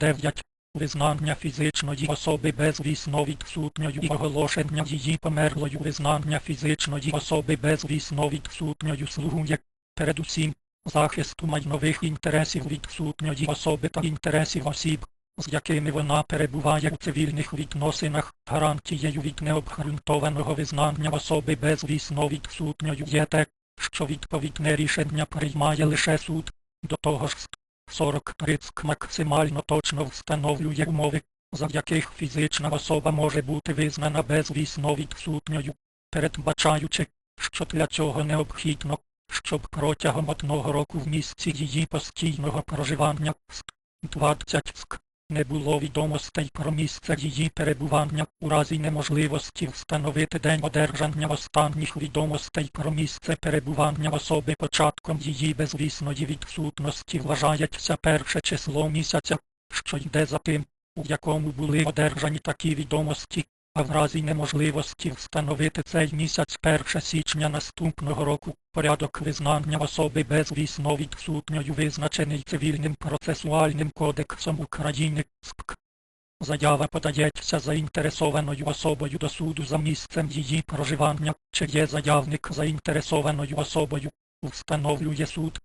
9. Визнання фізичної особи безвісно відсутньою і оголошення її померлою. Визнання фізичної особи безвісно відсутньою слугує передусім захисту майнових інтересів відсутньої особи та інтересів осіб, з якими вона перебуває у цивільних відносинах, гарантією від необґрунтованого визнання особи безвісно відсутньою є те, що відповідне рішення приймає лише суд, до того ж 43 максимально точно встановлює умови, за яких фізична особа може бути визнана безвісно відсутньою, передбачаючи, що для цього необхідно, щоб протягом одного року в місці її постійного проживання СК 20 СК не було відомостей про місце її перебування у разі неможливості встановити день одержання останніх відомостей про місце перебування особи початком її безвісної відсутності вважається перше число місяця, що йде за тим, у якому були одержані такі відомості, а в разі неможливості встановити цей місяць 1 січня наступного року порядок визнання особи безвісно відсутньою визначений цивільним процесуальним кодексом України. Заява подається заінтересованою особою до суду за місцем її проживання, чи є заявник заінтересованою особою, встановлює суд.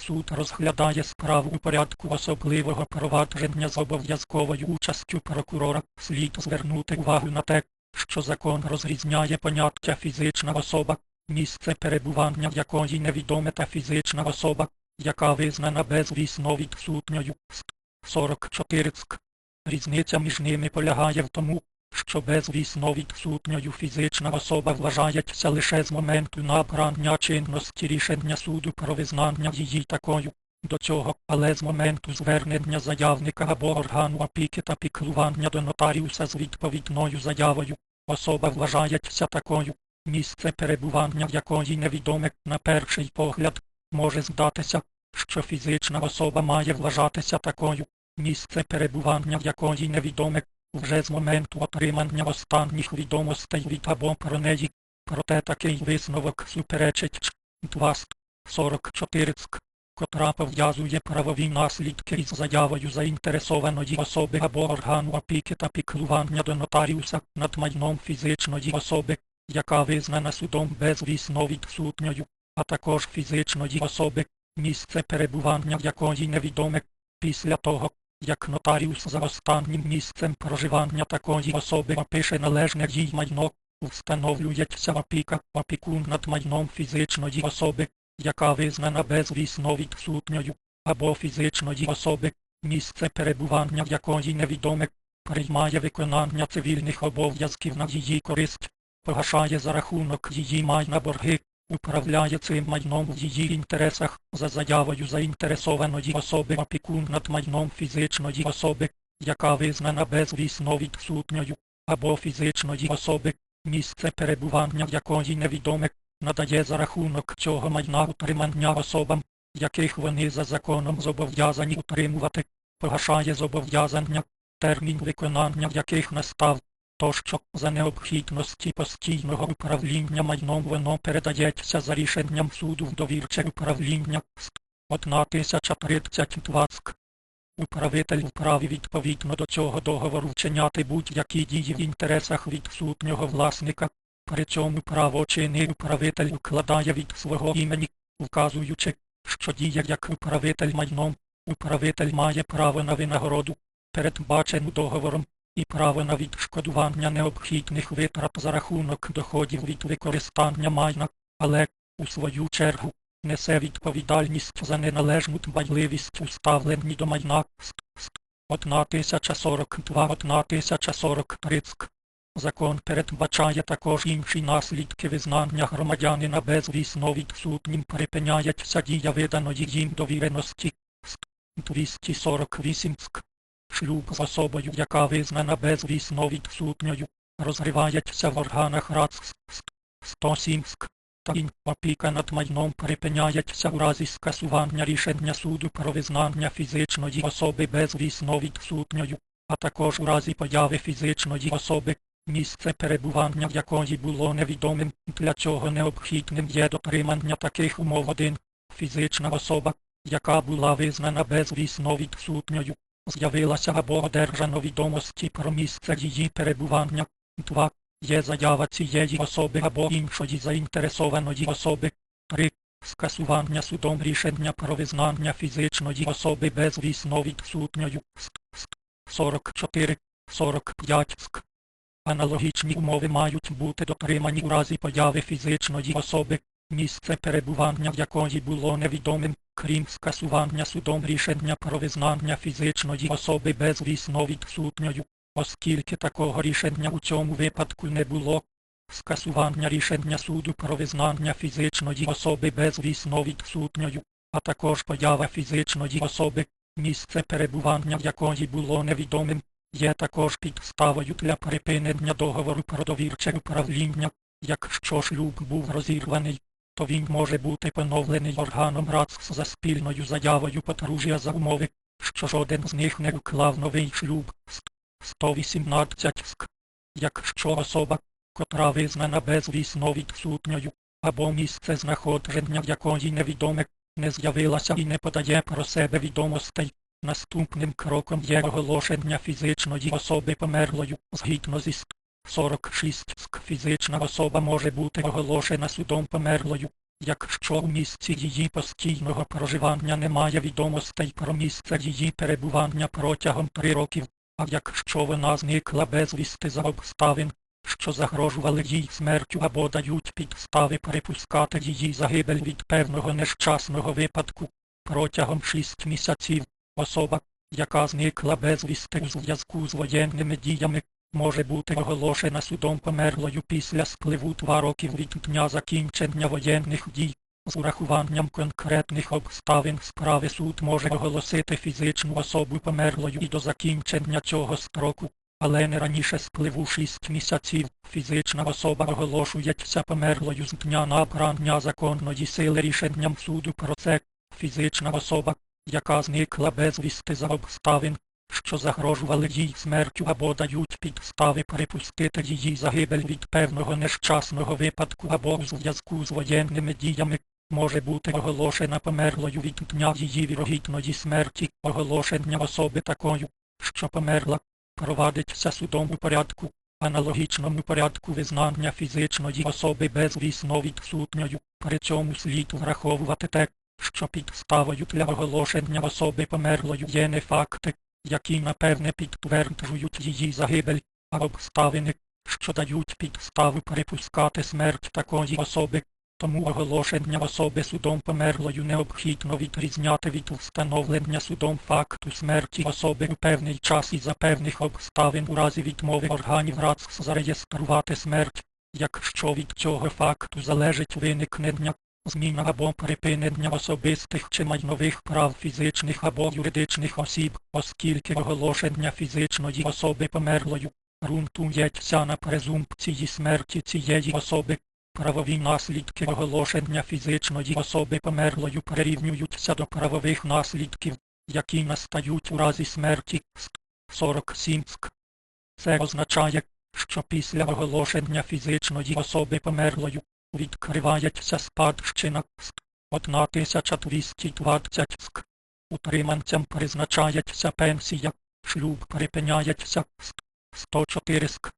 Суд розглядає справу у порядку особливого провадження з обов'язковою участю прокурора. Слід звернути увагу на те, що закон розрізняє поняття фізична особа, місце перебування якої невідоме та фізична особа, яка визнана безвісно відсутньою. Ст. 44 СК. Різниця між ними полягає в тому, що безвісно відсутньою фізична особа вважається лише з моменту набрання чинності рішення суду про визнання її такою. До цього, але з моменту звернення заявника або органу опіки та піклування до нотаріуса з відповідною заявою, особа вважається такою, місце перебування якої невідоме на перший погляд, може здатися, що фізична особа має вважатися такою, місце перебування якої невідоме, вже з моменту отримання останніх відомостей від або про неї, проте такий висновок суперечить Ч. 2 44 СК, котра пов'язує правові наслідки із заявою заінтересованої особи або органу опіки та піклування до нотаріуса над майном фізичної особи, яка визнана судом безвісно відсутньою, а також фізичної особи, місце перебування якої невідоме, після того, як нотаріус за останнім місцем проживання такої особи опише належне їй майно, встановлюється опіка, опікун над майном фізичної особи, яка визнана безвісно відсутньою, або фізичної особи, місце перебування якої невідоме, приймає виконання цивільних обов'язків на її користь, погашає за рахунок її майна борги, управляє цим майном в її інтересах. За заявою заінтересованої особи опікун над майном фізичної особи, яка визнана безвісно відсутньою, або фізичної особи, місце перебування якої невідоме, надає за рахунок цього майна утримання особам, яких вони за законом зобов'язані утримувати, погашає зобов'язання, термін виконання яких настав, тощо за необхідності постійного управління майном воно передається за рішенням суду в довірче управління ст. 1032 ск. Управитель вправі відповідно до цього договору вчиняти будь-які дії в інтересах відсутнього власника, при цьому правочинний управитель укладає від свого імені, вказуючи, що діє як управитель майном, управитель має право на винагороду, передбачену договором, і право на відшкодування необхідних витрат за рахунок доходів від використання майна, але, у свою чергу, несе відповідальність за неналежну дбайливість у ставленні до майна ст. ст. 1042 1043. Закон передбачає також інші наслідки визнання громадянина безвісно відсутнім припиняється дія виданої їм довіреності. Ст. 248 ск. Шлюб з особою, яка визнана безвісно відсутньою, розривається в органах РАЦ 107 ск. Та ін опіка над майном припиняється у разі скасування рішення суду про визнання фізичної особи безвісно відсутньою, а також у разі появи фізичної особи, місце перебування якої було невідомим, для чого необхідним є дотримання таких умов 1. Фізична особа, яка була визнана безвісно відсутньою, з'явилася або одержано відомості про місце її перебування. 2. Є заява цієї особи або іншої заінтересованої особи. 3. Скасування судом рішення про визнання фізичної особи безвісно відсутньою. Ск, ск, 44, 45 ск. Аналогічні умови мають бути дотримані у разі появи фізичної особи, місце перебування якої було невідомим, крім скасування судом рішення про визнання фізичної особи безвісно відсутньою, оскільки такого рішення у цьому випадку не було. Скасування рішення суду про визнання фізичної особи безвісно відсутньою, а також поява фізичної особи, місце перебування якої було невідомим, є також підставою для припинення договору про довірче управління. Якщо шлюб був розірваний, то він може бути поновлений органом РАЦ за спільною заявою подружжя за умови, що жоден з них не уклав новий шлюб. Ст- 118 ск. Якщо особа, котра визнана безвісно відсутньою, або місце знаходження якої невідоме, не з'явилася і не подає про себе відомостей, наступним кроком є оголошення фізичної особи померлою, згідно зі ст- 46 ск. Фізична особа може бути оголошена судом померлою, якщо у місці її постійного проживання немає відомостей про місце її перебування протягом три років, а якщо вона зникла безвісти за обставин, що загрожували їй смертю або дають підстави припускати її загибель від певного нещасного випадку, протягом шість місяців особа, яка зникла безвісти у зв'язку з воєнними діями, може бути оголошена судом померлою після спливу два років від дня закінчення воєнних дій. З урахуванням конкретних обставин справи суд може оголосити фізичну особу померлою і до закінчення цього строку, але не раніше спливу 6 місяців. Фізична особа оголошується померлою з дня набрання законної сили рішенням суду про це. Фізична особа, яка зникла безвісти за обставин, що загрожували їй смертю або дають підстави припустити її загибель від певного нещасного випадку або у зв'язку з воєнними діями, може бути оголошена померлою від дня її вірогідної смерті, оголошення особи такою, що померла, провадиться судом у порядку, аналогічному порядку визнання фізичної особи безвісно відсутньою, при цьому слід враховувати те, що підставою для оголошення особи померлою є не факти, які напевне підтверджують її загибель, а обставини, що дають підставу припускати смерть такої особи, тому оголошення особи судом померлою необхідно відрізняти від встановлення судом факту смерті особи у певний час і за певних обставин у разі відмови органів РАЦ зареєструвати смерть, якщо від цього факту залежить виникнення зміна або припинення особистих чи майнових прав фізичних або юридичних осіб, оскільки оголошення фізичної особи померлою ґрунтується на презумпції смерті цієї особи. Правові наслідки оголошення фізичної особи померлою прирівнюються до правових наслідків, які настають у разі смерті. 47 ск. Це означає, що після оголошення фізичної особи померлою відкривається спадщина ск. 1220 ск. Утриманцям призначається пенсія, шлюб припиняється ск. 104 ск.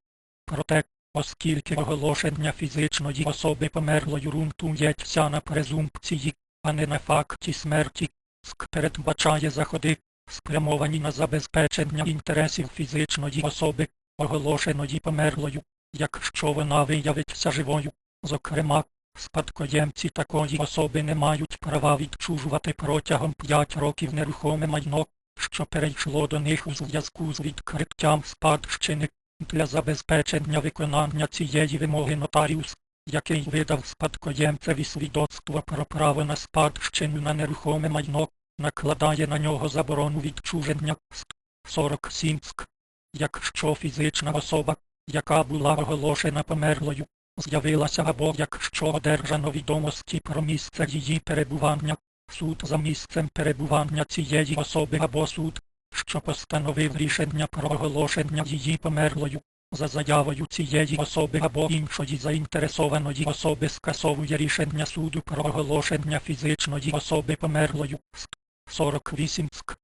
Проте, оскільки оголошення фізичної особи померлою ґрунтується на презумпції, а не на факті смерті, ск передбачає заходи, спрямовані на забезпечення інтересів фізичної особи, оголошеної померлою, якщо вона виявиться живою. Зокрема, спадкоємці такої особи не мають права відчужувати протягом 5 років нерухоме майно, що перейшло до них у зв'язку з відкриттям спадщини. Для забезпечення виконання цієї вимоги нотаріус, який видав спадкоємцеві свідоцтво про право на спадщину на нерухоме майно, накладає на нього заборону відчуження. Ст. 47 ск. Якщо фізична особа, яка була оголошена померлою, з'явилася або якщо одержано відомості про місце її перебування, суд за місцем перебування цієї особи або суд, що постановив рішення про оголошення її померлою, за заявою цієї особи або іншої заінтересованої особи скасовує рішення суду про оголошення фізичної особи померлою. Ст. 48 ск.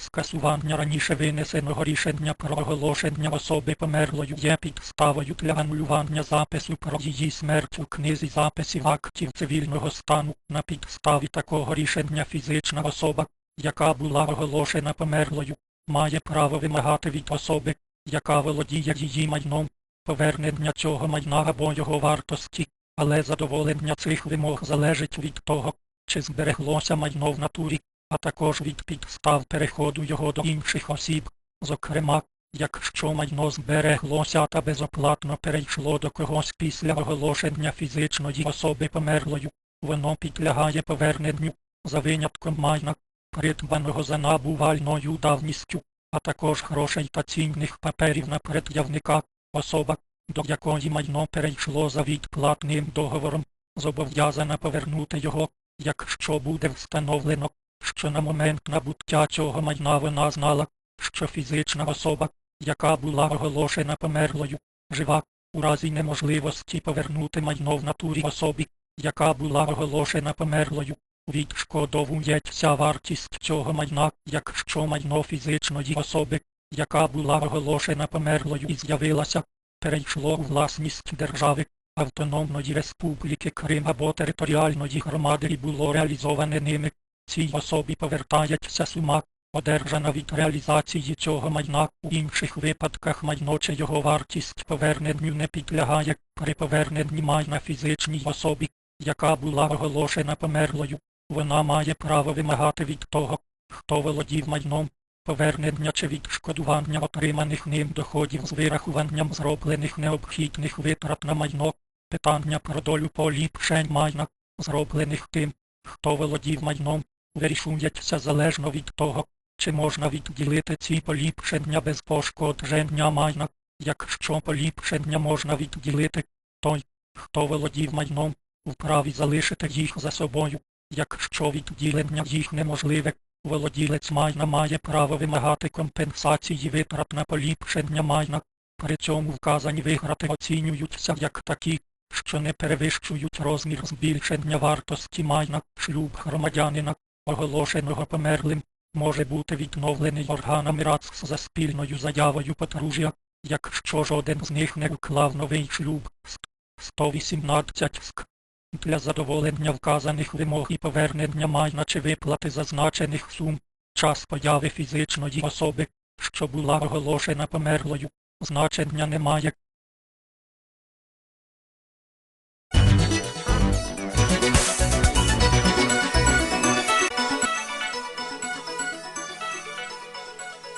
Скасування раніше винесеного рішення про оголошення особи померлою є підставою для анулювання запису про її смерть у книзі записів актів цивільного стану. На підставі такого рішення фізична особа, яка була оголошена померлою, має право вимагати від особи, яка володіє її майном, повернення цього майна або його вартості, але задоволення цих вимог залежить від того, чи збереглося майно в натурі, а також від підстав переходу його до інших осіб, зокрема, якщо майно збереглося та безоплатно перейшло до когось після оголошення фізичної особи померлою, воно підлягає поверненню за винятком майна, придбаного за набувальною давністю, а також грошей та цінних паперів на пред'явника, особа, до якої майно перейшло за відплатним договором, зобов'язана повернути його, якщо буде встановлено, що на момент набуття цього майна вона знала, що фізична особа, яка була оголошена померлою, жива, у разі неможливості повернути майно в натурі особі, яка була оголошена померлою, відшкодовується вартість цього майна, якщо майно фізичної особи, яка була оголошена померлою і з'явилася, перейшло у власність держави, Автономної Республіки Крим або територіальної громади і було реалізоване ними. Цій особі повертається сума, одержана від реалізації цього майна. У інших випадках майно чи його вартість поверненню не підлягає при поверненні майна фізичній особі, яка була оголошена померлою. Вона має право вимагати від того, хто володів майном, повернення чи відшкодування отриманих ним доходів з вирахуванням зроблених необхідних витрат на майно, питання про долю поліпшень майна, зроблених тим, хто володів майном, вирішується залежно від того, чи можна відділити ці поліпшення без пошкодження майна. Якщо поліпшення можна відділити, той, хто володів майном, вправі залишити їх за собою. Якщо відділення їх неможливе, володілець майна має право вимагати компенсації витрат на поліпшення майна. При цьому вказані витрати оцінюються як такі, що не перевищують розмір збільшення вартості майна, шлюб громадянина, оголошеного померлим, може бути відновлений органами РАЦ за спільною заявою подружжя, якщо жоден з них не уклав новий шлюб. 118 ск. Для задоволення вказаних вимог і повернення майна чи виплати зазначених сум, час появи фізичної особи, що була оголошена померлою, значення немає,